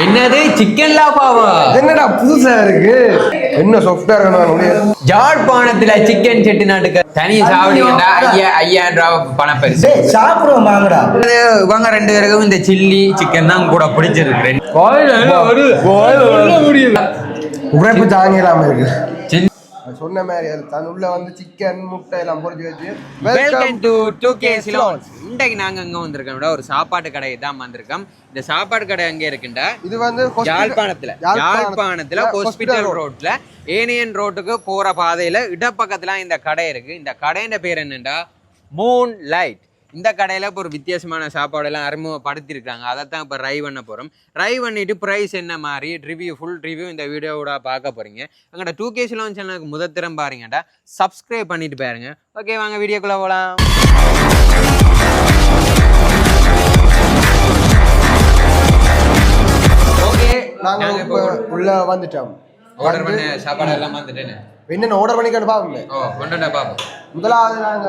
என்னது சிக்கன் லாபாவா என்னடா புதுசா இருக்கு என்ன சாஃப்ட்வேர் வேணும் ஜாழ்ப்பாணத்துல சிக்கன் செட்டிநாட்டுக்கு தனி சாவடிங்கடா ஐயா ஐயாயிரம் ரூபா பணம் பரிசு சாப்பிடுவோம் வாங்கடா இவங்க ரெண்டு பேருக்கும் இந்த சில்லி சிக்கன் தான் கூட பிடிச்சிருக்கு உழைப்பு தாங்கலாம இருக்கு சொன்ன மாதிரி அது தன் உள்ள வந்து சிக்கன் முட்டை எல்லாம் பொரிச்சு வச்சு welcome to two K Ceylons இன்றைக்கு நாங்க அங்க வந்திருக்கோம் ஒரு சாப்பாட்டு கடை தான் வந்திருக்கோம். இந்த சாப்பாடு கடை எங்க இருக்குண்டா? இது வந்து யாழ்ப்பாணத்துல. யாழ்ப்பாணத்துல. ஹாஸ்பிட்டல் ரோட்ல ஏனியன் ரோட்டுக்கு போற பாதையில இடப்பக்கத்துல இந்த கடை இருக்கு. இந்த கடையின் பேர் என்னண்டா? மூன் லைட் இந்த கடையில இப்போ ஒரு வித்தியாசமான சாப்பாடு எல்லாம் அறிமுகப்படுத்திருக்காங்க அதை தான் இப்போ ரை பண்ண போறோம். ரை பண்ணிட்டு ப்ரைஸ் என்ன மாதிரி ரிவ்யூ ஃபுல் ரிவ்யூ இந்த வீடியோவோட பார்க்க போறீங்க. எங்கள்கிட்ட டூ கே சிலோன் சேனலுக்கு முதத்திரம் பாருங்கடா. சப்ஸ்கிரைப் பண்ணிட்டு பாருங்க. ஓகே வாங்க வீடியோக்குள்ள போலாம். ஓகே நாங்க நாங்க இப்ப இப்போ உள்ள வந்துட்டோம். ஆர்டர் பண்ண சாப்பாடு எல்லாம் வந்துட்டேன்னு என்னென்ன ஆர்டர் பண்ணிக்கணும் பாப்போமே. ஓ கொண்டுட்டா பாப்போம். முதலாவது நாங்க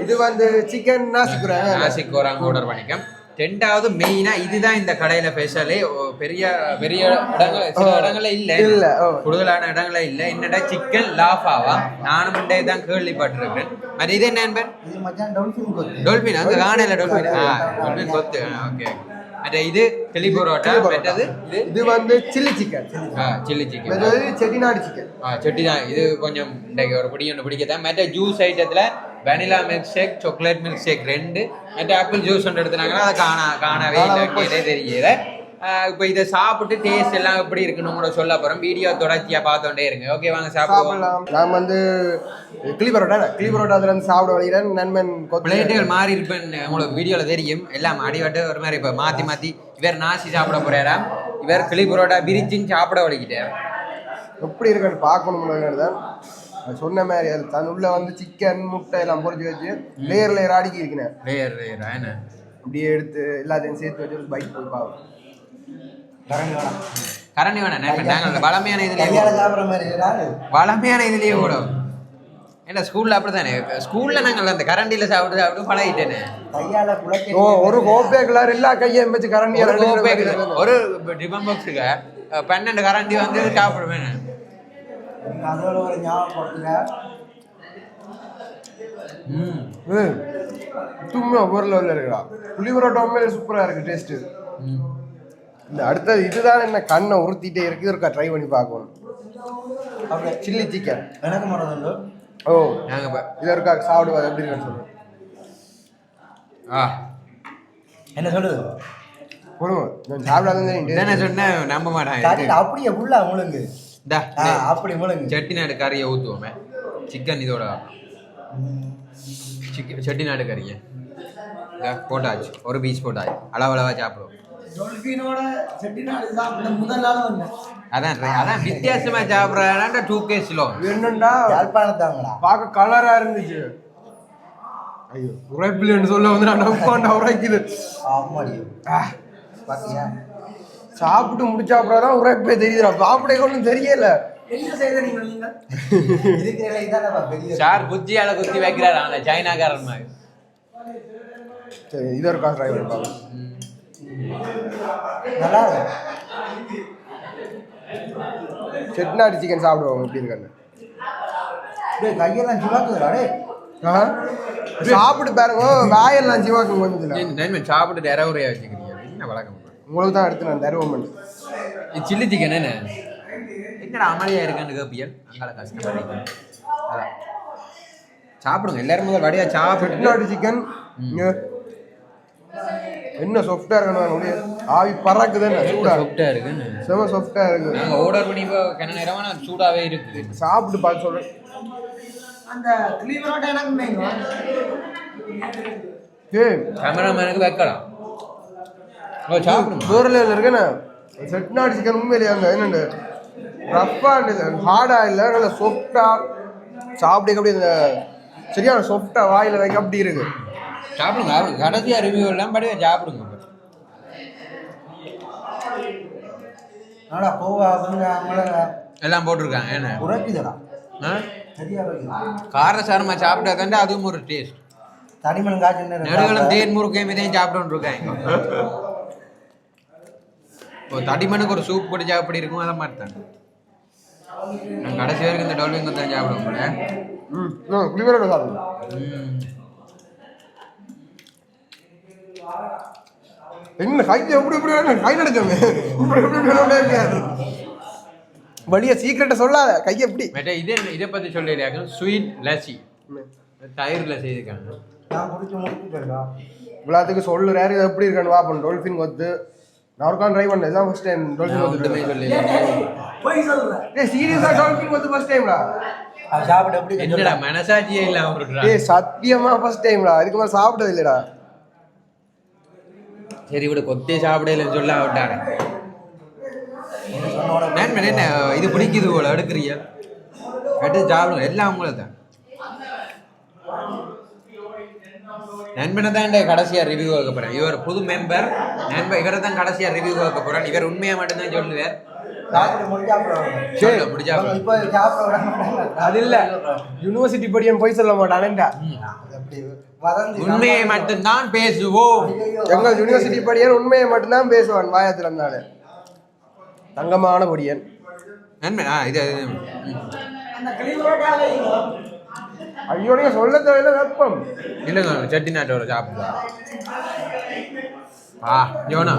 இது வந்து சிக்கன் நாசிக்குறேன். நாசிக் கோராங்க ஆர்டர் பண்ணிக்கோம். ரெண்டாவது மெயினா இதுதான் இந்த கடையில ஸ்பெஷலே பெரிய பெரிய இடங்கள் சில இடங்கள்ல இல்ல. இல்ல, ஓ. கூடுதலான இடங்கள்ல இல்ல. என்னடா சிக்கன் லாஃபாவா? நானும் முண்டே தான் கேள்விப்பட்டிருக்கேன். அது இது என்ன கொத்து. டோல்பின் அங்க காணல டோல்பின் ஆ டோல்பின் கொத்து. ஓகே மற்ற இது கிளி பரோட்டா மற்றது இது? வந்து சில்லி சிக்கன் சில்லி சிக்கன் மற்றது செட்டிநாடு சிக்கன் ஆ செட்டி தான் இது கொஞ்சம் இன்றைக்கு ஒரு பிடி ஒன்று பிடிக்கத்தான். மற்ற ஜூஸ் ஐட்டத்தில் vanilla milk shake chocolate milk shake ரெண்டு. மற்ற ஆப்பிள் ஜூஸ் ஒன்று எடுத்துனாங்கன்னா அதை காண காணவே தெரியல. இப்போ இதை சாப்பிட்டு டேஸ்ட் எல்லாம் எப்படி இருக்குன்னு கூட சொல்ல போகிறோம் வீடியோ தொடர்ச்சியாக பார்த்தோண்டே இருங்க. ஓகே வாங்க சாப்பிடலாம். நான் வந்து கிளி பரோட்டா கிளி பரோட்டா அதுல இருந்து சாப்பிட வழிகிறேன் நண்பன் பிளேட்டுகள் மாறி இருப்பேன்னு உங்களுக்கு வீடியோவில் தெரியும். எல்லாம் அடிவட்டு ஒரு மாதிரி இப்போ மாற்றி மாற்றி இவர் நாசி சாப்பிட போறாராம் இவர் கிளி பரோட்டா பிரிச்சின்னு சாப்பிட வலிக்கிட்டார் எப்படி இருக்குன்னு பார்க்கணும் தான் சொன்ன மாதிரி அது தன் உள்ள வந்து சிக்கன் முட்டை எல்லாம் பொரிச்சு வச்சு லேயர் லேயர் அடுக்கி இருக்கிறேன் லேயர் லேயரா என்ன? அப்படியே எடுத்து எல்லாத்தையும் சேர்த்து வச்சு பைக் போய் பார்ப்போம். கரண்டி வேணாம். நாங்கள் பழமையான இதுலேயே வளமையான இதுலயே ஓடும். ஏன்னா ஸ்கூல்ல அப்படித்தானே? ஸ்கூல்ல நாங்கள் அந்த கரண்டில சாப்பிட்டு சாப்பிட்டு பழகிட்டேனே. ஓ ஒரு கோப்பே கிளார் எல்லா கையையும் வச்சு கரண்டி ஒரு ஒரு டிஃபன் பாக்ஸுக்கு பன்னெண்டு கரண்டி வந்து சாப்பிடுவேன். அதோட ஒரு ஞாபகப்படுத்துங்க ம். சும்மா ஒரு லெவலில் இருக்குடா புளி பரோட்டா உண்மையிலே சூப்பராக இருக்கு டேஸ்ட்டு ம். இந்த அடுத்தது இதுதான் என்ன கண்ணை உறுத்திட்டே இருக்கு. இருக்கா ட்ரை பண்ணி பார்க்கணும். அப்படியே சில்லி சிக்கன் எனக்கு மட்டும் ஓ நாங்க இப்ப இது இருக்கா சாப்பிடுவது எப்படி இருக்குன்னு சொல்லுங்க ஆ. என்ன சொல்லுது? நம்ப மாட்டான் அப்படியே உள்ள முழுங்கு. இந்தா, ஆ, இந்த. அப்படி முழுங்கு. செட்டிநாடு கறியை ஊற்றுவோமே சிக்கன் இதோட. சிக்கன் செட்டிநாடு கறியை போட்டாச்சு. ஒரு பீஸ் போட்டாச்சு. அளவளவா சாப்பிடுவோம். அதான் அதான் வித்தியாசமா சாப்பிட்றாங்க டூ கே சிலோ இது என்னண்டா? யாழ்ப்பாணத்தாங்களா? பார்க்க கலரா இருந்துச்சு. ஐயோ. உரைப்பில்லைன்னு சொல்ல வந்து நான் நம்பாண்டா உரைக்குது. ஆமாடி. பாத்தியா? சாப்பிட்டு முடிச்ச அப்புறம் தான் உரைப்பே தெரியுதுடா. சாப்பிட ஒன்றும் தெரியல. என்ன செய்த நீங்க நீங்க? இருக்கிற இதானப்பா பெரிய சார் குச்சியால குத்தி வைக்கிறாரு அந்த சைனாக்காரன் மாதிரி. சரி இது பண்ணி பார்ப்போம் நல்லா இருக்கு. செட்டிநாடு சிக்கன் சாப்பிடுவோம் எப்படி இருக்கான்னு. டேய் கையெல்லாம் சிவாக்குதுடா டேய். ஆ? சாப்பிட்டு பாருங்க. வாயெல்லாம் சிவாக்கும் கொஞ்சத்துல நன்மை சாப்பிட்டு இரவுரையா வச்சுக்கிறீங்க. என்ன வழக்கம்? உங்களுக்கு தான் எடுத்து நான் தருவோம் சில்லி சிக்கன் என்ன? என்னடா அமளியா இருக்கான்னு கேப்பியல்? அங்கால அதான். சாப்பிடுங்க. எல்லாரும் முதல் வடியா சாப்பிட்டு சிக்கன் என்ன சாஃப்டா இருக்கணும் முடியாது ஆவி பறக்குதுன்னு சூடா சாப்பிட்டா இருக்குன்னு? செம சாஃப்டா இருக்கு. நாங்க ஆர்டர் பண்ணி இப்போ கண்ண நேரமா நான் சூடாவே இருக்குது சாப்பிட்டு பார்த்து சொல்றேன். அந்த கிளீவரோட எனக்கு மேங்க ஏய் கேமராமேனுக்கு வைக்கலாம். ஓ சாப்பிடுங்க வேற லெவலில் இருக்கேண்ணே செட்டிநாடு சிக்கன் உண்மையிலேயே அங்கே. என்னண்டு? ரஃப்பா ஹார்டா இல்லை. நல்ல சாஃப்டா சாப்பிட அப்படி இந்த சரியான சாஃப்டா வாயில வைக்க அப்படி இருக்கு. சாப்பிடுங்க. சாப்பிடுங்க கடைசியா ரிவ்யூ எல்லாம் படி சாப்பிடுங்க. வந்து மிளகா? எல்லாம் போட்டிருக்காங்க என்ன? உரைக்குதுடா. ஆ? சரியா இருக்குது காரசாரமா சாப்பிட்டா தாண்டா அதுவும் ஒரு டேஸ்ட். தனிமலம் காய்ச்சி நடுகளும் தேன் முறுக்கையும் இதையும் சாப்பிட்டு இருக்காங்க. இப்போ தடிமனுக்கு ஒரு சூப் குடிச்சா அப்படி இருக்கும் அதை மாதிரி தான் கடைசி வரைக்கும் இந்த டொல்விங் தான் சாப்பிட போல ம் ம் குளிவரோட சாப்பிடுங்க. என்ன கைக்கு எப்படி எப்படி வேணும் கை நடக்கவே இப்படி எப்படி இருக்காது வழிய சீக்கிரட்டை சொல்லாத. கை எப்படி இதே இதை பற்றி சொல்லிடுறாங்க ஸ்வீட் லஸ்ஸி தயிரில் செய்திருக்காங்க இவ்வளோத்துக்கு சொல்லுறாரு இது எப்படி இருக்கான்னு வாப்பன் டொல்ஃபின் கொத்து. நான் ஒருக்கான் ட்ரை பண்ணேன். இதான் ஃபர்ஸ்ட் டைம் டொல்ஃபின் நான் ஒன்றுமே கொத்து சொல்லல போய் சொல்றேன் ஏய் சீரியஸா டொல்ஃபின் கொத்து ஃபர்ஸ்ட் டைம்டா சாப்பிட எப்படி என்னடா மனசாட்சியே இல்லாம இருக்கிறா ஏய் சத்தியமா ஃபர்ஸ்ட் டைம்டா இதுக்கு மேல சாப்பிட்டது இல்லடா. சரி விட கொத்தே சாப்பிடலன்னு சொல்ல விட்டாரு நான் என்ன இது பிடிக்குது போல எடுக்கிறிய எடுத்து சாப்பிடுங்க எல்லாம் உங்களுக்கு தான் நண்பனை தான் கடைசியாக ரிவ்யூ வைக்க போகிறேன் இவர் புது மெம்பர் நண்பன் இவரை தான் கடைசியாக ரிவ்யூ வைக்க போகிறேன் இவர் உண்மையாக மட்டும்தான் சொல்லுவார் அது இல்ல. யூனிவர்சிட்டி படியன் போய் சொல்ல மாட்டானேண்டா வதந்தி உண்மையை மட்டும்தான் பேசுவோம். எங்கள் யூனிவர்சிட்டி படியன் உண்மையை மட்டும்தான் பேசுவான் வாயத்தில் இருந்தாலே. தங்கமான படியன். இது இல்லை. ஐயோ நீங்க சொல்ல தேவையில்ல வெப்பம். இல்லைங்க செட்டி நாட்டோட சாப்பிடுவா ஆ ஜோனா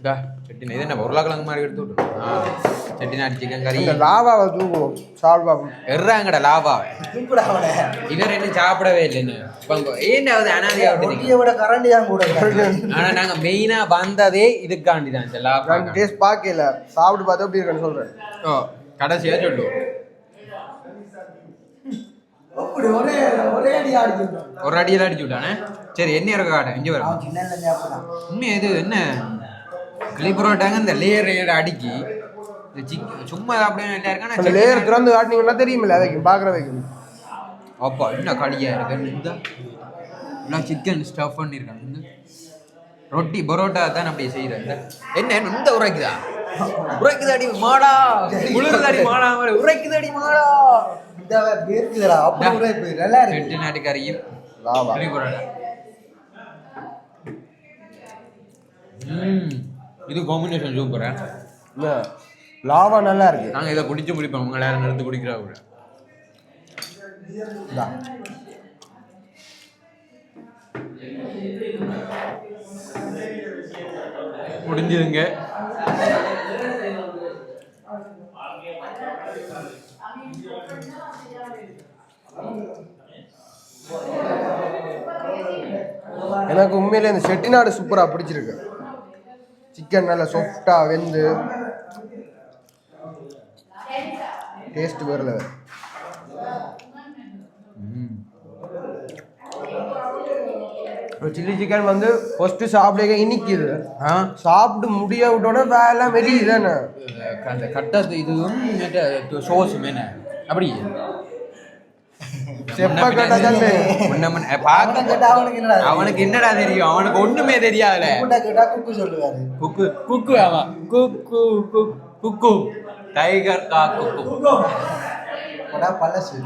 இதா செட்டி இது என்ன உருளைக்கிழங்கு மாதிரி எடுத்து விட்டு ஆ செட்டி நாட்டு சிக்கன் கறி. இந்த லாவாவை தூக்குவோம் சால்வா. எறாங்கடா லாவா அவனை. இவர் என்ன சாப்பிடவே இல்லைன்னு இப்போ ஏண்டாவது அனாதையா விட கரண்டி தான் கூட. ஆனா நாங்க மெயினா வந்ததே இதுக்காண்டி தான் இந்த லாபா நான் டேஸ்ட் பார்க்கல. சாப்பிட்டு பார்த்து எப்படி இருக்குன்னு சொல்றேன். ஓ கடைசியா சொல்லுவோம் அப்படி ஒரே ஒரே அடி அடிச்சுட்டான். ஒரு அடியில் அடிச்சு விட்டானே? சரி என்ன இருக்க காட்டேன் இங்கே வரும் உண்மை இது என்ன? கிளி புரோட்டாங்க இந்த லேயர் லேயர் அடிக்கி சும்மா அப்படியே நல்லா இருக்கு அந்த லேயர் திறந்து காட்டினீங்கன்னா தெரியுமில்ல வைக்கும் பார்க்குற வைக்கும் அப்பா என்ன களியா இருக்கு இந்த எல்லாம் சிக்கன் ஸ்டஃப் பண்ணியிருக்காங்க இந்த ரொட்டி பரோட்டா தான் அப்படியே செய்யறேன் இந்த என்ன என்ன இந்த உரைக்குதா? உரைக்குதாடி மாடா குளிர்தாடி மாடா மாதிரி உரைக்குதாடி மாடா. இந்த இருக்குதுடா அப்படி ஒரே போய் நல்லா இருக்கு. எட்டு நாட்டு கறியும் லாவா கிளி பரோட்டா. ம். இது காம்பினேஷன் சூப்பரா என்ன லாவா நல்லா இருக்கு. நாங்க இதை குடிச்சு முடிப்போம். உங்க நேரம் நிறுத்து குடிக்கிறாங்க இந்தா. முடிஞ்சதுங்க எனக்கு உண்மையிலே இந்த செட்டிநாடு சூப்பரா பிடிச்சிருக்கு. சிக்கன் நல்லா சொஃப்டா வெந்து. டேஸ்ட் வேற level. சில்லி சிக்கன் வந்து ஃபர்ஸ்ட் சாப்பிட இனிக்குது. ஆ? சாப்பிட்டு முடிய விட்டோட வேலை வெளியே தானே. அந்த கட்டத்து இதுவும் சோஸ் மேன அப்படி செப்ப கேட்டா அவனுக்கு என்னடா தெரியும்? அவனுக்கு என்னடா தெரியும்? அவனுக்கு ஒண்ணுமே தெரியாதுல. கூட்டா கேட்டா குக்கு சொல்லுவாரு. குக்கு குக்கு ஆமா. குக்கு குக்கு குக்கு. டைகர் கா குக்கு. கேட்டா பழசு.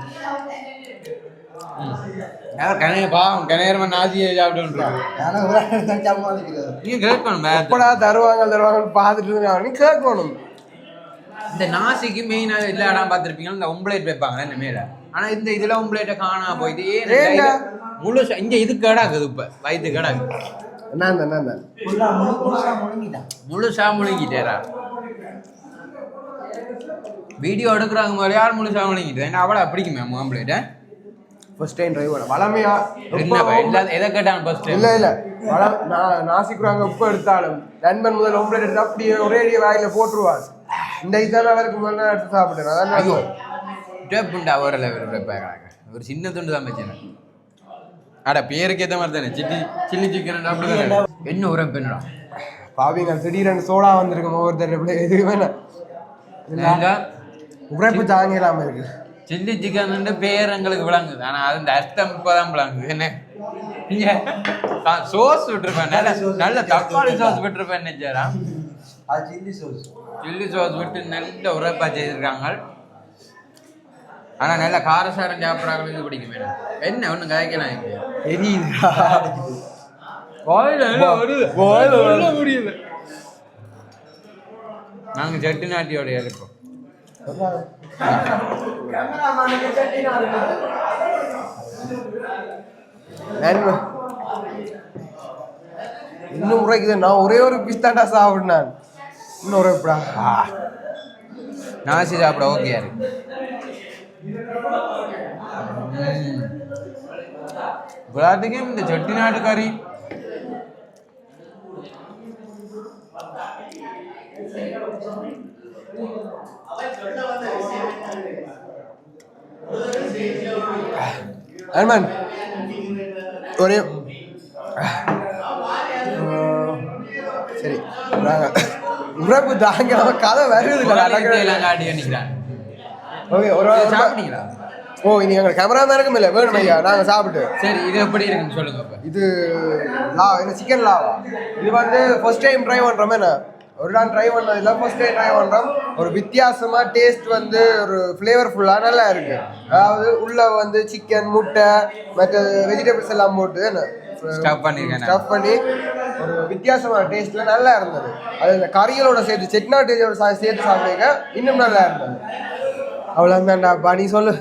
யார் நாசியை சாப்பிட்டு கேட்கணும். எப்படா தருவாங்க தருவாங்கன்னு பார்த்துட்டு நீ கேட்கணும். இந்த நாசிக்கு மெயினா எல்லா இடம் பார்த்திருப்பீங்க இந்த ஒம்பளைட் வைப்பாங்க இந்த மேல. ஆனா இந்த இதுல ஒம்பளைட்ட காணா போயிட்டு ஏன் ஏன்டா? முழு இங்க இது கேடாக்குது இப்ப வயிற்று கேடாக்கு. என்னந்த என்னந்த? ஃபுல்லா முழு முழுசா முழுங்கிட்டான் முழுங்கிட்டேரா வீடியோ எடுக்கிறாங்க மாதிரி யார் முழுசா முழுங்கிட்டு? ஏன்னா அவளை பிடிக்குமே ஆம்பளைட்ட ஃபர்ஸ்ட் டைம் டிரைவர் வளமையா என்ன எல்லா எதை கேட்டாங்க ஃபர்ஸ்ட் இல்ல இல்ல. நான் நாசிக்குறாங்க உப்பு எடுத்தாலும் நண்பன் முதல் ஒம்பளை எடுத்து அப்படியே ஒரே வாயில போட்டுருவார். இந்த இதான அவருக்கு முதல்ல எடுத்து சாப்பிட்டேன் அதான் நான் டேப்புண்டா ஒரு வைப்பாங்க ஒரு சின்ன துண்டு தான் வச்சேன் அட பேருக்கு ஏற்ற மாதிரி தானே? சில்லி சில்லி சிக்கன் அப்படி என்ன? உரம் பெண்ணடா பாவிங்க திடீரென்று சோடா வந்திருக்கும் ஒவ்வொருத்தர் எப்படி எதுக்கு வேணாம் உரைப்பு தாங்க இல்லாம இருக்கு. சில்லி சிக்கன் பேர் எங்களுக்கு விளங்குது. ஆனா அது இந்த அர்த்தம் இப்பதான் விளங்குது. என்ன? சோஸ் விட்டுருப்பேன். நல்ல நல்ல தக்காளி சோஸ் விட்டுருப்பேன் நினைச்சாரா சில்லி சோஸ் சில்லி சோஸ் விட்டு நல்ல உரைப்பா செய்திருக்காங்க. ஆனா நல்ல காரசாரம் சாப்பிட்றாங்களுக்கு பிடிக்கும் மேடம். என்ன ஒன்றும் கதைக்கலாம் இங்க? எரியுதுடா வாயில வருது? வாயில வருது. சொல்ல முடியல நாங்க செட்டு நாட்டியோட இருப்போம். நன்மை இன்னும் முறைக்குது நான் ஒரே ஒரு பீஸ் தாண்டா சாப்பிடுனேன். இன்னும் ஒரு எப்படா நாசி சாப்பிட ஓகே இருக்கு எல்லாத்துக்கும் இந்த செட்டிநாடு கறி அருமன் ஒரே சரி நாங்க உறப்பு தாங்க நம்ம கதை வருது எல்லாம் காட்டி நினைக்கிறான் ஓகே ஒரு சாப்பிட்டீங்களா? ஓ இனி எங்க கேமரா மேனுக்கும் இல்லை வேணும் ஐயா? நாங்கள் சாப்பிட்டு. சரி இது எப்படி இருக்குன்னு சொல்லுங்க இது லா என்ன சிக்கன் லாவா? இது வந்து ஃபர்ஸ்ட் டைம் ட்ரை பண்ணுறோமே என்ன? ஒரு நாள் ட்ரை பண்ணதில்ல ஃபர்ஸ்ட் டைம் ட்ரை பண்ணுறோம் ஒரு வித்தியாசமாக டேஸ்ட் வந்து ஒரு ஃப்ளேவர்ஃபுல்லாக நல்லா இருக்கு. அதாவது உள்ள வந்து சிக்கன் முட்டை மற்ற வெஜிடபிள்ஸ் எல்லாம் போட்டு என்ன? Stuff பண்ணிருக்கேன் ஸ்டஃப் பண்ணி ஒரு வித்தியாசமான டேஸ்ட்ல நல்லா இருந்தது. அது கறிகளோட சேர்த்து செட்நாட்டோட சேர்த்து சாப்பிடுங்க இன்னும் நல்லா இருந்தது. அவ்வளோதான்டா பா நீ சொல்லு.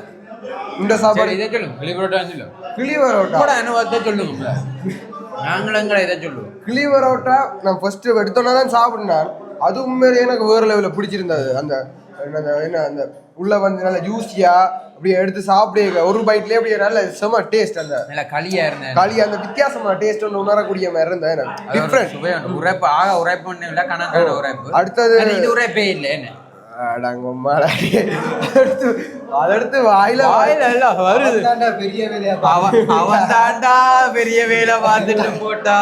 இந்த சாப்பாடு. இதை சொல்லுங்க கிளி பரோட்டா சொல்லுங்க கிளி பரோட்டா. கூட அனுபவத்தை சொல்லுங்க? எங்களை இதை சொல்லுவோம். கிளி பரோட்டா நான் ஃபர்ஸ்ட் எடுத்தோன்னா தான் சாப்பிட்டேன் அது உண்மையிலேயே எனக்கு வேறு லெவலில் பிடிச்சிருந்தது. அந்த என்ன அந்த உள்ள வந்து நல்ல ஜூஸியா அப்படியே எடுத்து சாப்பிடுங்க ஒரு பைட்லேயே அப்படியே நல்ல செம டேஸ்ட் அந்த. நல்ல களியா இருந்தேன் களி அந்த வித்தியாசமான டேஸ்ட் ஒன்று உணரக்கூடிய மாதிரி இருந்தது எனக்கு டிஃப்ரெண்ட் உரைப்பு ஆக உரைப்பு ஒண்ணு இல்ல கணக்கான உரைப்பு. அடுத்தது இது உரைப்பே இல்ல என்ன? அதடுத்து வாயில வாயில வருது. பெரிய வேலையா அவன் அவன் தாண்டா பெரிய வேலை பார்த்துட்டு போட்டா.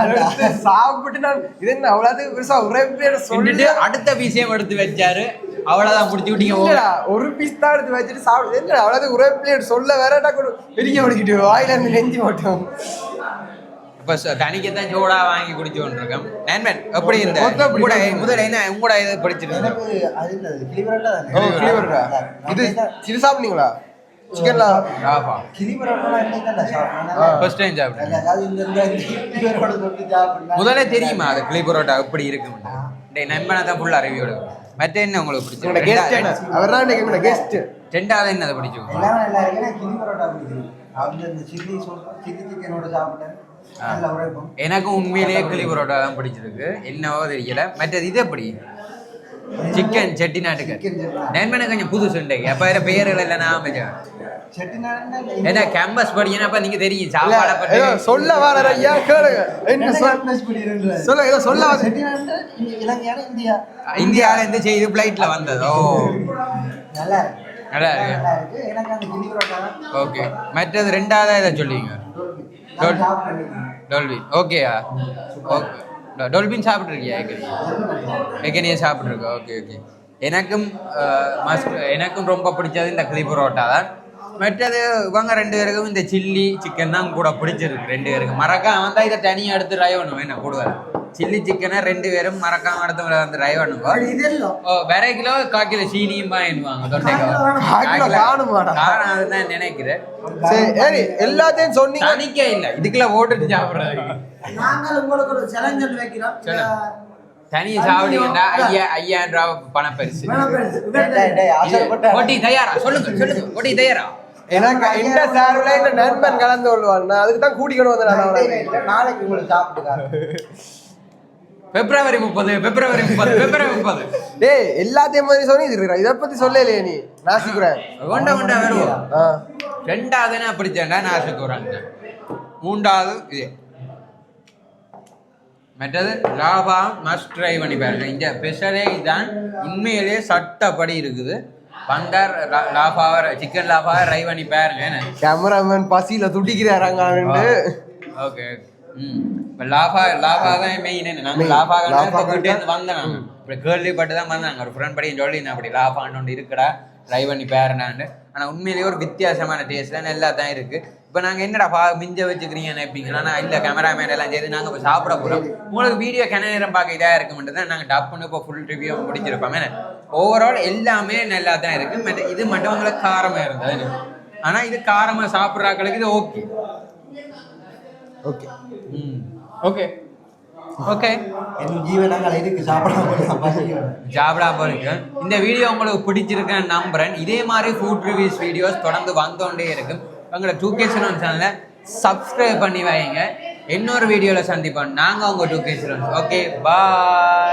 அடுத்து சாப்பிட்டு நான் இது என்ன அவ்வளவு பெருசா ஒரே பேர் சொல்லிட்டு அடுத்த விஷயம் எடுத்து வச்சாரு. அவ்வளவுதான் முடிச்சு விட்டீங்க ஒரு பீஸ் தான் எடுத்து வச்சுட்டு சாப்பிடுது என்ன அவ்வளவு ஒரே பிளேட் சொல்ல வேறடா கூட? பெரிய ஒடிக்கிட்டு வாயில இருந்து நெஞ்சு போட்டோம். இப்ப ச- தனிக்குத்தான் சோடா வாங்கி குடிச்சு கொண்டிருக்கோம் நண்பன் எப்படி இந்த உங்களோட தான். முதல்ல என்ன உங்களோட இது படிச்சிருக்கு தானே? இது இது சாப்பிட்டீங்களா ஆமா தான் ஃபர்ஸ்ட் டைம் சாப்பிட்டேன் முதல்ல தெரியுமா அது கிளி பரோட்டா எப்படி இருக்கும் டேய் நண்பனை தான் ஃபுல்லா ரிவ்யூ எடுக்கும் மற்ற என்ன உங்களுக்கு உங்களோட கெஸ்ட் என்ன பிடிச்சிருக்கு அவர் தான் எங்களோட கெஸ்ட் ரெண்டாவது என்ன அதை பிடிச்சு எல்லாமே நல்லா இருக்கு எனக்கு கிளிபரோட்டா பிடிக்குது அவங்க இந்த சில்லி சொல்றோம் சில்லி சிக்கனோட சாப்பிட்டேன். நல்ல உழைப்பும் எனக்கும் உண்மையிலேயே கிளி பரோட்டா தான் பிடிச்சிருக்கு. என்னவோ தெரியல. மற்றது இது எப்படி? சிக்கன் செட்டிநாட்டுக்கு. Chicken chettinad. நண்பனுக்கு கொஞ்சம் புதுசு உண்டைக்கு அப்ப வேற பெயர்கள் எல்லாம் நான் ஏன்னா கேம்பஸ் படிக்கிறப்ப நீங்க தெரியும் சாப்பாடை ஏதோ சொல்ல வர ஐயா கேளுங்க. என்ன சொல்ல ஏதோ சொல்ல இந்தியா. இந்தியால இருந்து செய்து பிளைட்ல வந்தது? ஓ நல்லா இருக்கு. நல்லா இருக்கு. நல்லா இருக்கு. எனக்கு அந்த கிளிபரோட்டா ஓகே மற்றது ரெண்டாவதா இதை சொல்லுவீங்க டொல்பின் ஓகேயா ஓகே டொல்பின் சாப்பிட்ருக்கியா ஏற்கனவே? ஏற்கனவே சாப்பிட்ருக்கோம் ஓகே ஓகே எனக்கும் மஸ்ட் எனக்கும் ரொம்ப பிடிச்சது இந்த கிளி பரோட்டா தான். மற்றது இவங்க ரெண்டு பேருக்கும் இந்த சில்லி சிக்கன் தான் கூட பிடிச்சிருக்கு. ரெண்டு பேருக்கு. மறக்காம தான் இதை தனியாக எடுத்து ட்ரை பண்ணுவோம் என்ன கூடுதல்? சில்லி சிக்கனை ரெண்டு பேரும் மறக்காம எடுத்து வந்து ட்ரை பண்ணுவோம் வேற கிலோ கால் கிலோ சீனியும் வாங்கிடுவாங்க. அதுதான் நினைக்கிறேன். சரி எல்லாத்தையும் சொன்னீங்க. தனிக்க இல்ல. இதுக்குள்ள ஓட்டுட்டு சாப்பிடுறது. நாங்கள் உங்களுக்கு ஒரு சேலஞ்சர் வைக்கிறோம். சொல்லு. தனியா சாப்பிடுங்கடா. ஐயா ஐயாயிரம் ரூபா பணம் பெருசு ஓட்டி தயாரா? சொல்லுங்க சொல்லுங்க. ஓட்டி தயாரா? எனக்கு இந்த சார்பில் இந்த நண்பன் கலந்து கொள்வான். நான் அதுக்கு தான் கூட்டிக்கணும் வந்தேன் நான். நாளைக்கு உங்களுக்கு பிப்ரவரி முப்பது பிப்ரவரி முப்பது பிப்ரவரி முப்பது. டேய் எல்லாத்தையும் மாதிரி சொல்லி இருக்கிற. இதை பத்தி சொல்லலையே நீ. நாசிக்கிறேன் கொண்ட கொண்டா வருவோம் ஆ. ரெண்டாவது நான் பிடிச்சேன்டா நாசுக்கு வராங்க மூன்றாவது இது. மற்றது லாபா மஸ்ட் ட்ரை பண்ணி பாருங்க இந்த ஸ்பெஷலே இதுதான் உண்மையிலேயே சட்டப்படி இருக்குது. வந்தார் லா- லாபாவை சிக்கன் லாபாவை ட்ரை பண்ணி பாருங்க கேமராமேன் பசியில துடிக்கிறாங்க ஓகே ம். லாபா லாபா தான் மெயின் நாங்கள் இப்போ தான் இருந்து வந்தேன் நாங்கள் இப்படி கேள்விப்பட்டு தான் வந்தாங்க ஒரு ஃப்ரெண்ட் படியும் சொல்லி நான் அப்படி லாபான்னு ஒன்று இருக்குடா ட்ரை பண்ணி பேரனான்னு. ஆனால் உண்மையிலேயே ஒரு வித்தியாசமான டேஸ்ட் தான் தான் இருக்குது இப்போ நாங்கள் என்னடா பா மிஞ்ச வச்சுக்கிறீங்க நினைப்பீங்கன்னா நான் இல்லை கேமராமேன் எல்லாம் செய்து நாங்கள் இப்போ சாப்பிட போகிறோம் உங்களுக்கு வீடியோ கன நேரம் பார்க்க இதாக இருக்க மட்டும் தான் நாங்கள் டப்புன்னு இப்போ ஃபுல் ரிவ்யூ முடிச்சிருப்போம். ஏன்னா ஓவரால் எல்லாமே நல்லா தான் இருக்குது மற்ற இது மட்டும் உங்களுக்கு காரமாக இருந்தது. ஆனால் இது காரமாக சாப்பிட்றாக்களுக்கு இது ஓகே ஓகே ம். ஓகே ஓகே இன்னும் ஜீவனங்கள் இருக்கு சாப்பிடாம பசிக்கும் ஜாப்டா போறீங்க இந்த வீடியோ உங்களுக்கு பிடிச்சிருக்குன்னு நம்புறேன். இதே மாதிரி ஃபுட் ரிவ்யூஸ் வீடியோஸ் தொடர்ந்து வந்தோண்டே இருக்கும். எங்களோட டூ கே சேனலை சப்ஸ்கிரைப் பண்ணி வைங்க. இன்னொரு வீடியோவில் சந்திப்போம். நாங்கள் உங்கள் டூ கே ஓகே பாய்